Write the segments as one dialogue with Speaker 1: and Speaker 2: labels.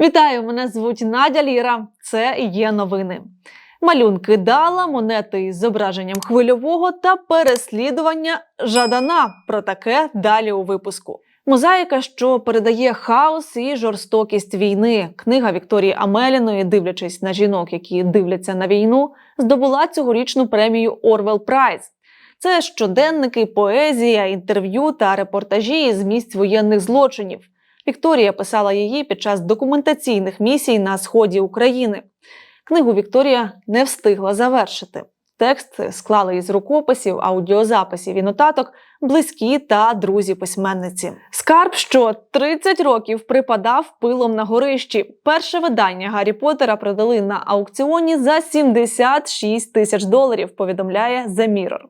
Speaker 1: Вітаю! Мене звуть Надя Ліра. Це є новини. Малюнки дала, монети із зображенням хвильового та переслідування Жадана. Про таке далі у випуску. Мозаїка, що передає хаос і жорстокість війни. Книга Вікторії Амеліної, дивлячись на жінок, які дивляться на війну, здобула цьогорічну премію Орвел Прайз. Це щоденники, поезія, інтерв'ю та репортажі із місць воєнних злочинів. Вікторія писала її під час документаційних місій на сході України. Книгу Вікторія не встигла завершити. Текст склали із рукописів, аудіозаписів і нотаток близькі та друзі письменниці. Скарб, що 30 років припадав пилом на горищі. Перше видання Гаррі Поттера продали на аукціоні за 76 тисяч доларів. Повідомляє The Mirror.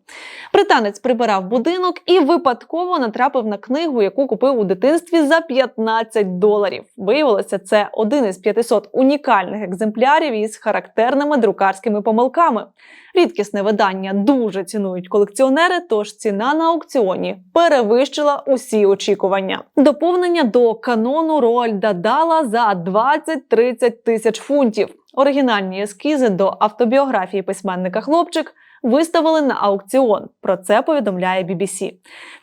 Speaker 1: Британець прибирав будинок і випадково натрапив на книгу, яку купив у дитинстві за 15 доларів. Виявилося, це один із 500 унікальних екземплярів із характерними друкарськими помилками. Рідкісне видання дуже цінують колекціонери, тож ціна на аукціоні перевищила усі очікування. Доповнення до канону Роальда Дала за 20-30 тисяч фунтів. Оригінальні ескізи до автобіографії письменника хлопчик виставили на аукціон. Про це повідомляє BBC.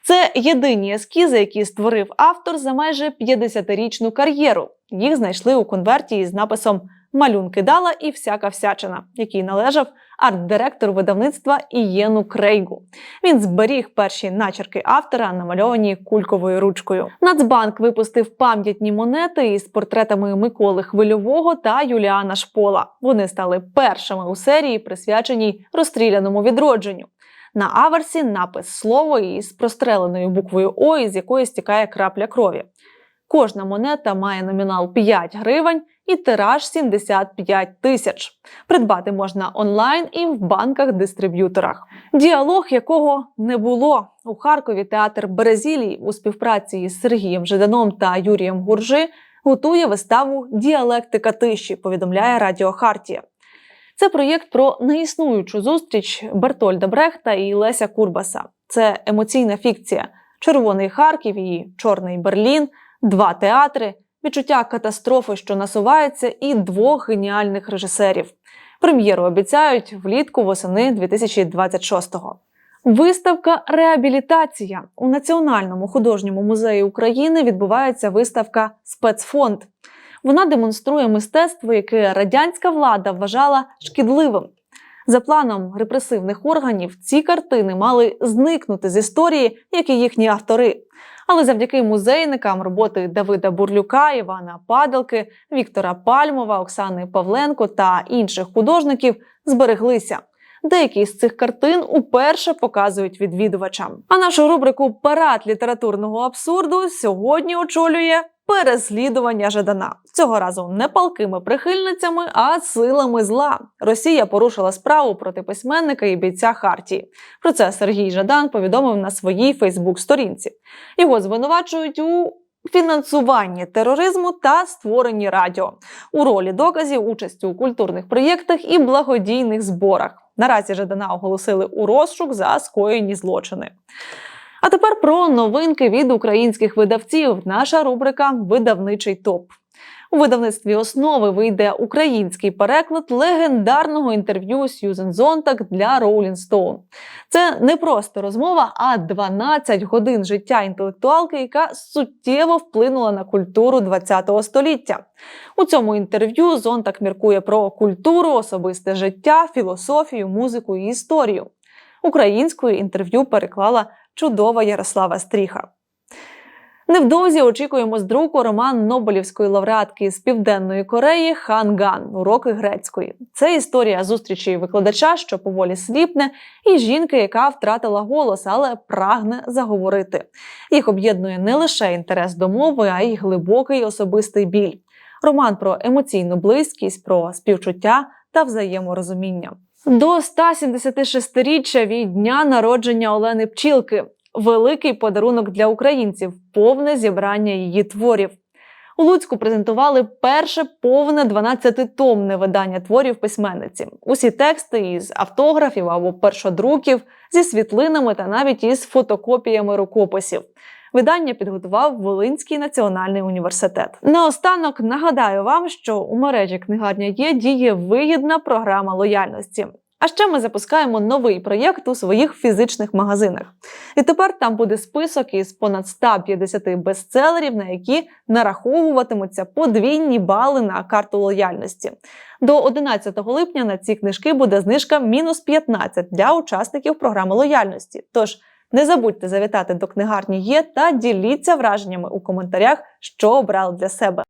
Speaker 1: Це єдині ескізи, які створив автор за майже 50-річну кар'єру. Їх знайшли у конверті із написом Малюнки дала і всяка всячина, який належав арт-директору видавництва Ієну Крейгу. Він зберіг перші начерки автора, намальовані кульковою ручкою. Нацбанк випустив пам'ятні монети із портретами Миколи Хвильового та Юліана Шпола. Вони стали першими у серії, присвяченій розстріляному відродженню. На аверсі напис слово із простреленою буквою О, із якої стікає крапля крові. Кожна монета має номінал 5 гривень і тираж 75 тисяч. Придбати можна онлайн і в банках-дистриб'юторах. Діалог, якого не було у Харкові. Театр Березілій у співпраці із Сергієм Жиданом та Юрієм Гуржи готує виставу Діалектика тиші. Повідомляє Радіо Хартія. Це проєкт про неіснуючу зустріч Бертольда Брехта і Леся Курбаса. Це емоційна фікція. Червоний Харків і Чорний Берлін, два театри, відчуття катастрофи, що насувається, і двох геніальних режисерів. Прем'єру обіцяють влітку восени 2026-го. Виставка Реабілітація у Національному художньому музеї України відбувається виставка Спецфонд. Вона демонструє мистецтво, яке радянська влада вважала шкідливим. За планом репресивних органів ці картини мали зникнути з історії, як і їхні автори. Але завдяки музейникам роботи Давида Бурлюка, Івана Падалки, Віктора Пальмова, Оксани Павленко та інших художників збереглися. Деякі з цих картин уперше показують відвідувачам. А нашу рубрику Парад літературного абсурду сьогодні очолює переслідування Жадана. Цього разу не палкими прихильницями, а силами зла. Росія порушила справу проти письменника і бійця Хартії. Про це Сергій Жадан повідомив на своїй Фейсбук-сторінці. Його звинувачують у фінансуванні тероризму та створенні радіо у ролі доказів участі у культурних проєктах і благодійних зборах. Наразі Жадана оголосили у розшук за скоєні злочини. А тепер про новинки від українських видавців. Наша рубрика Видавничий топ. У видавництві основи вийде український переклад легендарного інтерв'ю Сьюзен Зонтак для Rolling Stone. Це не просто розмова, а 12 годин життя інтелектуалки, яка суттєво вплинула на культуру ХХ століття. У цьому інтерв'ю Зонтак міркує про культуру, особисте життя, філософію, музику і історію. Українською інтерв'ю переклала чудова Ярослава Стріха. Невдовзі очікуємо з друку роман Нобелівської лауреатки з Південної Кореї Хан Ган Уроки грецької. Це історія зустрічі викладача, що поволі сліпне, і жінки, яка втратила голос, але прагне заговорити. Їх об'єднує не лише інтерес до мови, а й глибокий особистий біль. Роман про емоційну близькість, про співчуття та взаєморозуміння. До 176-річчя від дня народження Олени Пчілки великий подарунок для українців, повне зібрання її творів. У Луцьку презентували перше повне 12-томне видання творів письменниці. Усі тексти із автографів або першодруків, зі світлинами та навіть із фотокопіями рукописів. Видання підготував Волинський національний університет. Наостанок нагадаю вам, що у мережі книгарня є діє вигідна програма лояльності. А ще ми запускаємо новий проєкт у своїх фізичних магазинах. І тепер там буде список із понад 150 бестселерів, на які нараховуватимуться подвійні бали на карту лояльності. До 11 липня на ці книжки буде знижка мінус 15 для учасників програми лояльності. Тож не забудьте завітати до книгарні є та діліться враженнями у коментарях, що обрали для себе.